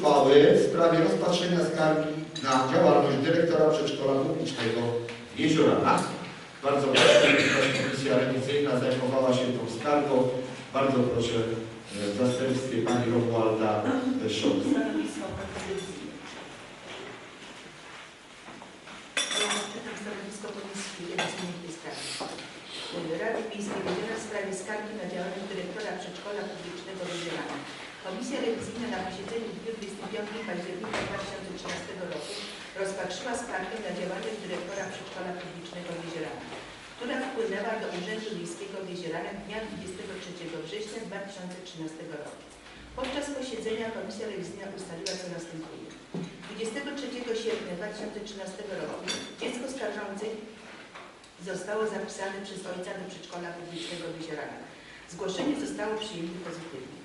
uchwały w sprawie rozpatrzenia skargi na działalność dyrektora przedszkola publicznego w Jezioranach. Bardzo proszę, Komisja Rewizyjna zajmowała się tą skargą. Bardzo proszę e, w zastępstwie Pani Romualda Szot. Stanowisko Czytam stanowisko Komisji. Rady Miejskiej w sprawie skargi na działalność dyrektora przedszkola publicznego w. Komisja Rewizyjna na posiedzeniu w dniu 25 października 2013 roku rozpatrzyła skargę na działalność dyrektora przedszkola publicznego w Jezioraniu, która wpłynęła do Urzędu Miejskiego w Jezieraniach dnia 23 września 2013 roku. Podczas posiedzenia Komisja Rewizyjna ustaliła, co następuje. 23 sierpnia 2013 roku dziecko skarżącej zostało zapisane przez ojca do przedszkola publicznego w Jezioranach. Zgłoszenie zostało przyjęte pozytywnie.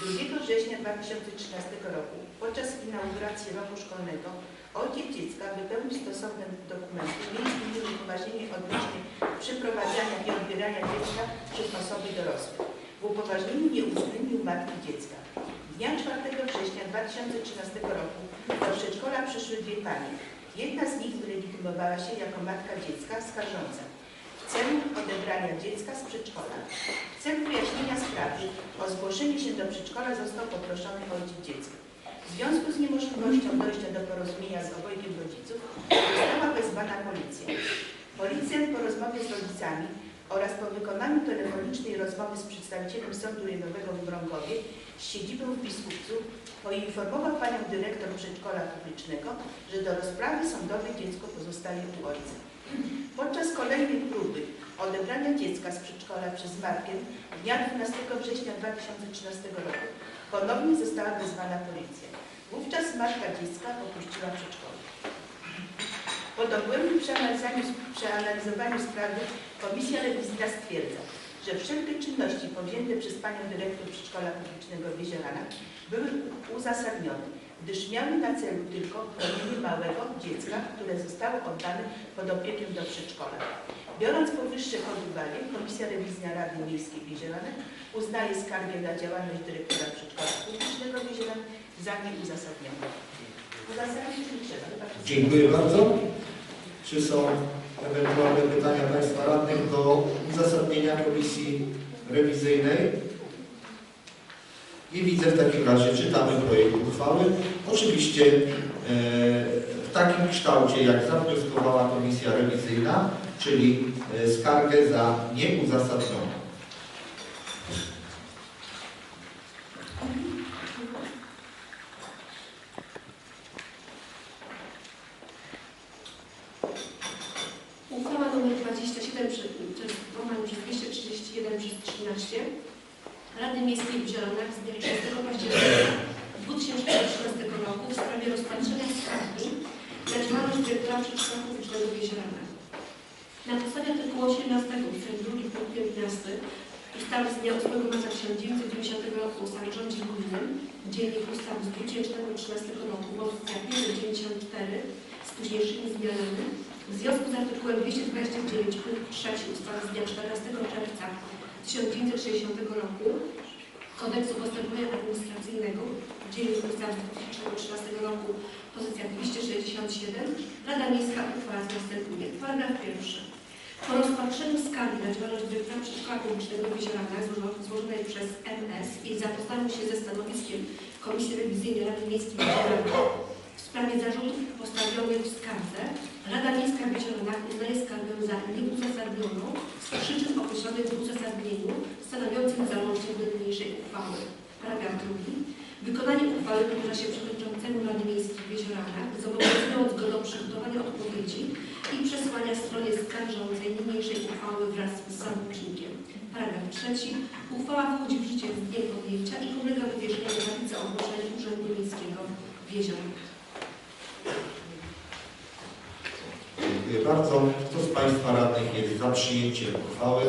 2 września 2013 roku podczas inauguracji roku szkolnego ojciec dziecka wypełnił stosowne dokumenty, innymi upoważnienie odnośnie przeprowadzania i odbierania dziecka przez osoby dorosłe. W upoważnieniu nie uwzględnił matki dziecka. Dnia 4 września 2013 roku do przedszkola przyszły dwie panie. Jedna z nich wylegitymowała się jako matka dziecka skarżąca celu odebrania dziecka z przedszkola. W celu wyjaśnienia sprawy o zgłoszenie się do przedszkola został poproszony ojciec dziecka. W związku z niemożliwością dojścia do porozumienia z obojgiem rodziców została wezwana policja. Policjant po rozmowie z rodzicami oraz po wykonaniu telefonicznej rozmowy z przedstawicielem Sądu Rejonowego w Mrągowie z siedzibą w Biskupcu poinformował panią dyrektor przedszkola publicznego, że do rozprawy sądowej dziecko pozostaje u ojca. Podczas kolejnej próby odebrania dziecka z przedszkola przez matkę dnia 12 września 2013 roku ponownie została wezwana policja. Wówczas matka dziecka opuściła przedszkole. Po dogłębnym przeanalizowaniu, sprawy Komisja Rewizyjna stwierdza, że wszelkie czynności podjęte przez panią dyrektor przedszkola publicznego w były uzasadnione, gdyż miały na celu tylko chronienie małego dziecka, które zostało oddane pod opiekę do przedszkola. Biorąc powyższe pod uwagę, Komisja Rewizyjna Rady Miejskiej w uznaje skargę na działalność dyrektora przedszkola publicznego w Jezioranach za nieuzasadnioną. Uzasadnić nie trzeba. Dziękuję bardzo. Czy są ewentualne pytania Państwa radnych do uzasadnienia Komisji Rewizyjnej? Nie widzę w takim razie. Czytamy projekt uchwały. Oczywiście e, w takim kształcie, jak zawnioskowała Komisja Rewizyjna, czyli e, skargę za nieuzasadnioną. Uchwała nr 27 przez, przez łamanie przez 231 przez 13 Rady Miejskiej w Zielonach z dnia 30 października 2013 roku w sprawie rozpatrzenia skargi na działalność dyrektora przedszkola publicznego w Jezioranach. Na podstawie artykułu 18 ust. 2 punkt 15 ustawy z dnia 8 marca 1990 roku o samorządzie gminnym, dziennik ustawy z 2013 roku, pozycja 594 z późniejszymi zmianami, w związku z artykułem 229 punkt 3 ustawy z dnia 14 czerwca 1960 roku Kodeksu Postępowania Administracyjnego, dziennik ustawy z 2013 roku, pozycja 267, Rada Miejska uchwała następuje. Paragraf pierwszy. Po rozpatrzeniu skargi na działalność dyrektora przedszkola publicznego w złożo- złożonej przez MS i zapoznaniu się ze stanowiskiem Komisji Rewizyjnej Rady Miejskiej w w sprawie zarzutów postawionych w skardze, Rada Miejska w Jezioranach uznaje skargę za nieuzasadnioną z przyczyn określonych w uzasadnieniu stanowiącym załącznik do niniejszej uchwały. Paragraf drugi. Wykonanie uchwały powierza się przewodniczącemu Rady Miejskiej w Jezioranach, zobowiązując go do przygotowania odpowiedzi i przesłania stronie skarżącej niniejszej uchwały wraz z załącznikiem. Paragraf trzeci. Uchwała wchodzi w życie z dniem podjęcia i podlega wywieszeniu na ogłoszeń Urzędu Miejskiego w Jezioranach. Dziękuję bardzo. Kto z Państwa radnych jest za przyjęciem uchwały?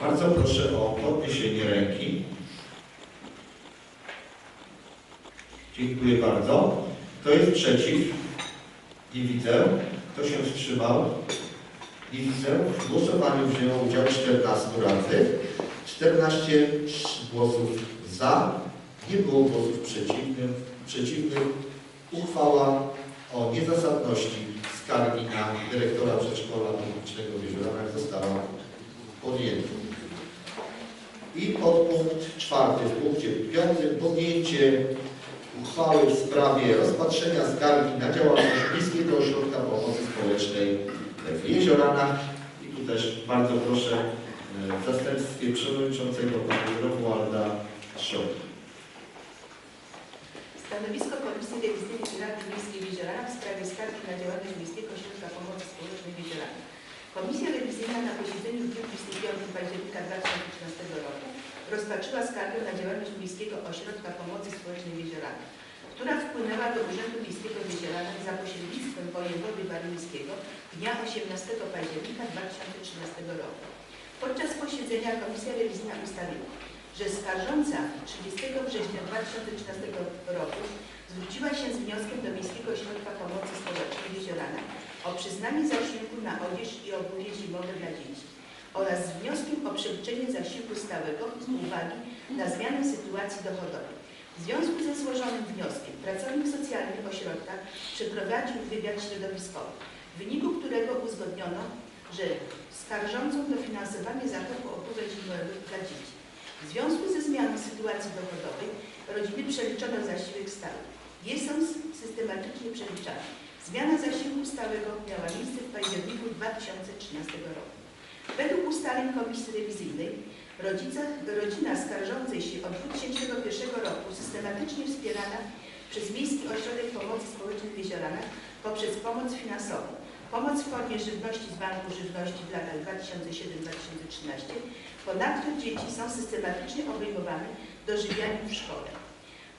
Bardzo proszę o podniesienie ręki. Dziękuję bardzo. Kto jest przeciw? Nie widzę. Kto się wstrzymał? Nie widzę. W głosowaniu wzięło udział 14 radnych. 14 głosów za, nie było głosów przeciwnych, przeciwnych uchwała o niezasadności skargi na dyrektora przedszkola publicznego w Jezioranach została podjęta. I podpunkt czwarty w punkcie piątym podjęcie uchwały w sprawie rozpatrzenia skargi na działalność Miejskiego Ośrodka Pomocy Społecznej w Jezioranach. I tu też bardzo proszę e, w zastępstwie przewodniczącego pana Romualda Szopka. Stanowisko Komisji Rewizyjnej Rady Miejskiej w Jezioranach w sprawie skargi na działalność Miejskiego Ośrodka Pomocy Społecznej w Jezioranach. Komisja Rewizyjna na posiedzeniu w dniu 25 października 2013 roku rozpatrzyła skargę na działalność Miejskiego Ośrodka Pomocy Społecznej w Jezioranach, która wpłynęła do Urzędu Miejskiego w za pośrednictwem wojewody warmińskiego dnia 18 października 2013 roku. Podczas posiedzenia Komisja Rewizyjna ustaliła, że skarżąca 30 września 2013 roku zwróciła się z wnioskiem do Miejskiego Ośrodka Pomocy Społecznej w Jezioranach o przyznanie zasiłku na odzież i obuwie zimowe dla dzieci oraz z wnioskiem o przeliczenie zasiłku stałego z uwagi na zmianę sytuacji dochodowej. W związku ze złożonym wnioskiem pracownik socjalny ośrodka przeprowadził wywiad środowiskowy, w wyniku którego uzgodniono, że skarżącą dofinansowanie zakupu obuwek zimowych dla dzieci. W związku ze zmianą sytuacji dochodowej rodziny przeliczono zasiłek stały. Jest on systematycznie przeliczany. Zmiana zasiłku stałego miała miejsce w październiku 2013 roku. Według ustaleń Komisji Rewizyjnej rodzica, rodzina skarżącej się od 2001 roku systematycznie wspierana przez Miejski Ośrodek Pomocy Społecznej w Jezioranach poprzez pomoc finansową. Pomoc w formie żywności z Banku Żywności w latach 2007-2013. Ponadto dzieci są systematycznie obejmowane dożywianiem w szkole.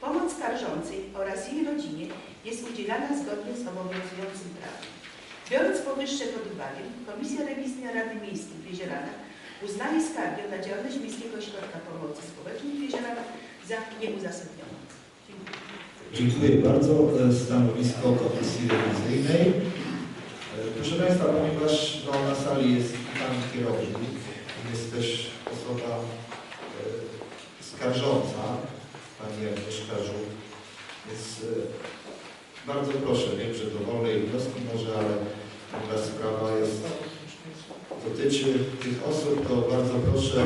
Pomoc skarżącej oraz jej rodzinie jest udzielana zgodnie z obowiązującym prawem. Biorąc powyższe pod uwagę, Komisja Rewizyjna Rady Miejskiej w Jezioranach uznaje skargę na działalność Miejskiego Ośrodka Pomocy Społecznej w Jezioranach za nieuzasadnioną. Dziękuję. Dziękuję bardzo. E, Stanowisko Komisji Rewizyjnej. E, Proszę Państwa, ponieważ no, na sali jest Pan kierownik, jest też osoba e, skarżąca, Pani Agnieszka Żuk, więc bardzo proszę, wiem, że dowolne jednostki może, ale ponieważ sprawa jest, dotyczy tych osób, to bardzo proszę,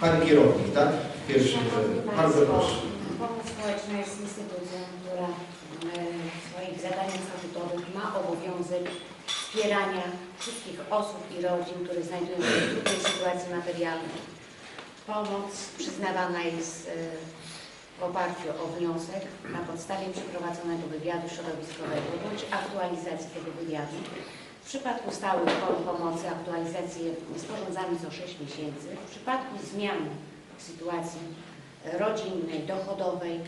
Pani kierownik, tak? Pierwszy, bardzo proszę. Pomoc społeczna jest instytucją, która e, w swoich zadaniach statutowych ma obowiązek wspierania wszystkich osób i rodzin, które znajdują się w trudnej sytuacji materialnej. Pomoc przyznawana jest e, w oparciu o wniosek na podstawie przeprowadzonego wywiadu środowiskowego bądź aktualizacji tego wywiadu. W przypadku stałych form pomocy aktualizację sporządzamy co 6 miesięcy. W przypadku zmian sytuacji rodzinnej, dochodowej e,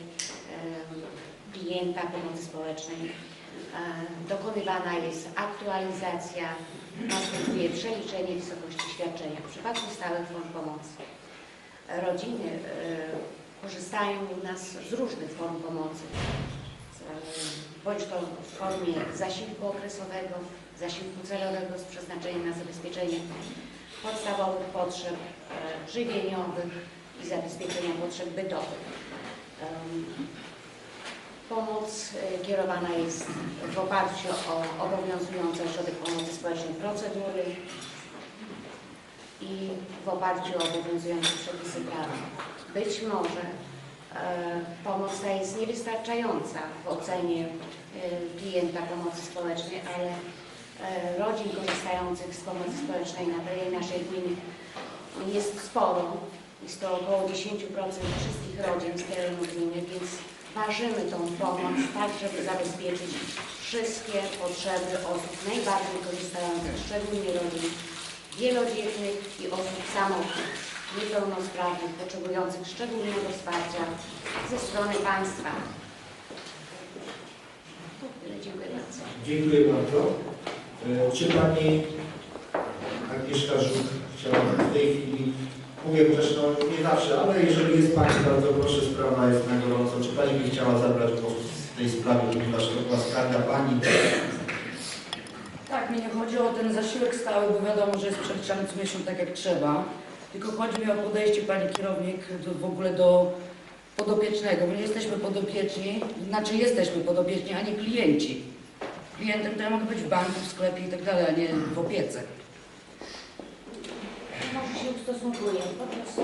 klienta pomocy społecznej e, dokonywana jest aktualizacja, następuje przeliczenie wysokości świadczenia. W przypadku stałych form pomocy rodziny e, korzystają u nas z różnych form pomocy, z- bądź to w formie zasiłku okresowego, zasiłku celowego z przeznaczeniem na zabezpieczenie podstawowych potrzeb e, żywieniowych i zabezpieczenia potrzeb bytowych. Pomoc e, kierowana jest w oparciu o obowiązujące Ośrodek Pomocy Społecznej procedury i w oparciu o obowiązujące przepisy prawa. Być może e, pomoc ta jest niewystarczająca w ocenie e, klienta pomocy społecznej, ale rodzin korzystających z pomocy społecznej na terenie naszej gminy jest sporo. Jest to około 10% wszystkich rodzin z terenu gminy, więc ważymy tą pomoc tak, żeby zabezpieczyć wszystkie potrzeby osób najbardziej korzystających, szczególnie rodzin wielodzietnych i osób samotnych, niepełnosprawnych, potrzebujących szczególnego wsparcia ze strony państwa. To tyle. Dziękuję bardzo. Dziękuję bardzo. E, Czy Pani Agnieszka Żuk chciała w tej chwili, mówię też, no nie zawsze, ale jeżeli jest Pani, bardzo proszę, sprawa jest na gorąco. Czy Pani by chciała zabrać głos w tej sprawie, ponieważ to była skarga Pani? Tak, mi nie chodzi o ten zasiłek stały, bo wiadomo, że jest przeliczany co miesiąc tak jak trzeba. Tylko chodzi mi o podejście Pani kierownik do, w ogóle do podopiecznego, bo nie jesteśmy podopieczni, znaczy jesteśmy podopieczni, a nie klienci. Klientem to ja mogę być w banku, w sklepie i tak dalej, a nie w opiece. Się ustosunkuje, po prostu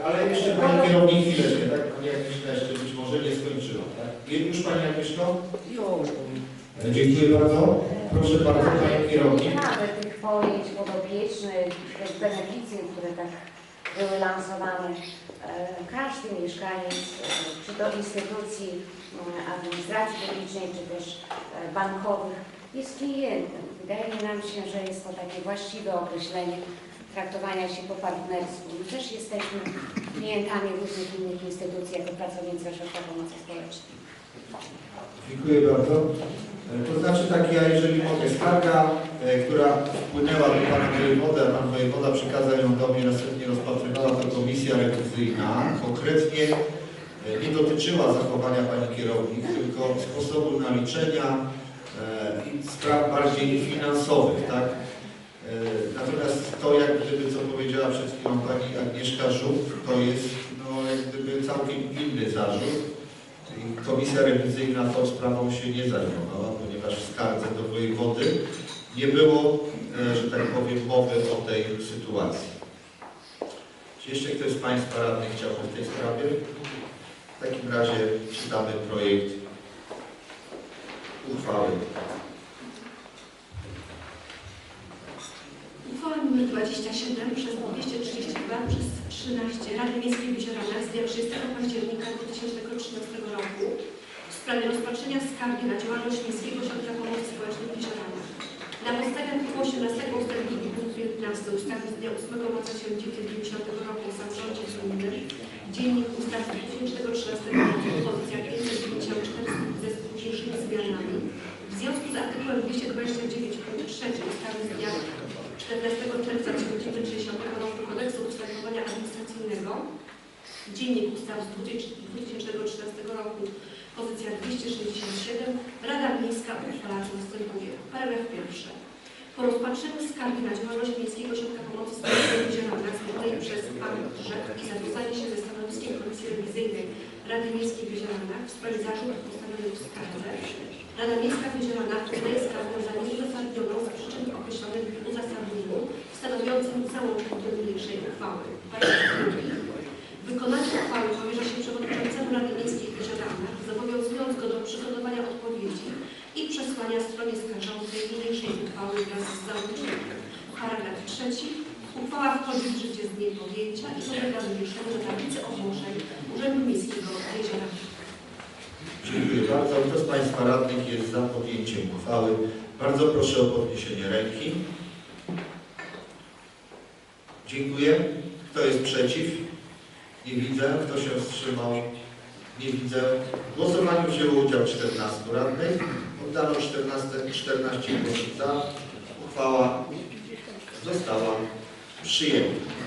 E, Ale jeszcze Pani kierownik chwileczkę, tak? Pani Agnieszka jeszcze być może nie skończyła, tak? Już Pani Agnieszko? Już. E, Dziękuję bardzo. Proszę bardzo, Pani Nie kierownik. mamy tych pojęć podopiecznych, tych beneficjów, które tak były lansowane. E, Każdy mieszkaniec, czy to instytucji administracji publicznej, czy też bankowych, jest klientem. Wydaje nam się, że jest to takie właściwe określenie traktowania się po partnersku. My też jesteśmy klientami różnych innych instytucji jako pracownicy ośrodka pomocy społecznej. Dziękuję bardzo. E, To znaczy tak, ja jeżeli mogę, skarga, e, która wpłynęła do Pana Wojewody, a Pan Wojewoda przekazał ją do mnie, następnie rozpatrywała to Komisja Rewizyjna, konkretnie e, nie dotyczyła zachowania Pani kierownik, tylko sposobu naliczenia i spraw bardziej finansowych, tak? To, jak gdyby, co powiedziała przed chwilą Pani Agnieszka Żuk, to jest no, jak gdyby całkiem inny zarzut. Komisja rewizyjna tą sprawą się nie zajmowała, ponieważ w skardze do wojewody nie było, e, że tak powiem, mowy o tej sytuacji. Czy jeszcze ktoś z Państwa radnych chciałby w tej sprawie? W takim razie czytamy projekt uchwały. Uchwała nr 27 przez 232 przez 13 Rady Miejskiej w Jeziorach z dnia 30 października 2013 roku w sprawie rozpatrzenia skargi na działalność Miejskiego Ośrodka Pomocy Społecznej w Jeziorach. Na podstawie artykułu 18 ust. 2 punkt 15 ustawy z dnia 8 marca 1990 roku o samorządzie gminnym Dziennik Ustaw z 2013 roku pozycja 594 ze późniejszymi zmianami w związku z artykułem 229 punkt 3 ustawy z dnia 14 czerwca 1960 roku Kodeksu Postępowania Administracyjnego, Dziennik Ustaw z 2013 roku, pozycja 267, Rada Miejska uchwala co następuje. Paragraf pierwszy. Po rozpatrzeniu skargi na działalność Miejskiego Ośrodka Pomocy Społecznej w Zielonach złożonej przez Pan Rzek i zawiązanie się ze stanowiskiem Komisji Rewizyjnej Rady Miejskiej w Zielonach w sprawie zarzutów postawionych w skardze, Rada Miejska w Zielonach uznaje skargę za nieuzasadnioną z przyczyn określonych w uzasadnieniu stanowiącym załącznik do niniejszej uchwały. Wykonanie uchwały powierza się przewodniczącemu Rady Miejskiej w zobowiązując go do przygotowania odpowiedzi i przesłania stronie skarżącej niniejszej uchwały wraz z załącznikiem. Paragraf trzeci. Uchwała wchodzi w życie z dniem podjęcia i podlega wywieszeniu na tablicy ogłoszeń Urzędu Miejskiego w Jeziorach. Dziękuję bardzo. Kto z Państwa radnych jest za podjęciem uchwały? Bardzo proszę o podniesienie ręki. Dziękuję. Kto jest przeciw? Nie widzę. Kto się wstrzymał? Nie widzę. W głosowaniu wzięło udział 14 radnych. Oddano 14, 14 głosów za. Uchwała została przyjęta.